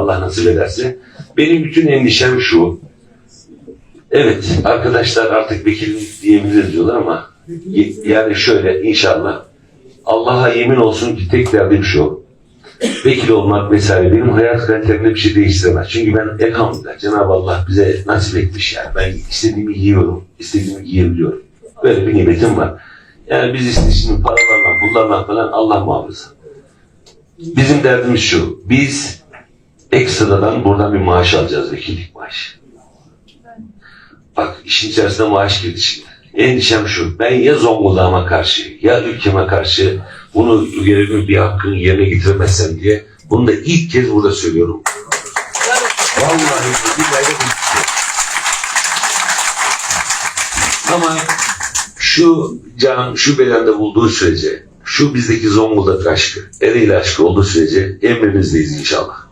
Allah nasip ederse. Benim bütün endişem şu. Evet arkadaşlar artık vekillik diyebiliriz diyorlar ama yani şöyle inşallah Allah'a yemin olsun ki tek derdim şu. Vekil olmak vesaire benim hayat kalitemde bir şey değiştiremez. Çünkü ben elhamdülillah Cenab-ı Allah bize nasip etmiş yani. Ben istediğimi yiyorum, istediğimi giyebiliyorum. Böyle bir nimetim var. Yani biz işte şimdi paralarla, pullarla falan Allah muhafaza. Bizim derdimiz şu. Biz ekstradan buradan bir maaş alacağız, vekillik maaşı. Bak işin içerisine maaş girdi şimdi. Endişem şu. Ben ya Zonguldak'ıma karşı ya ülkeme karşı bunu görevimi bir hakkını yerine getiremezsem diye bunu da ilk kez burada söylüyorum. Vallahi bir şey. Ama şu can, şu bedende bulduğu sürece, şu bizdeki Zonguldak aşkı, Ereğli aşkı olduğu sürece emrinizdeyiz inşallah.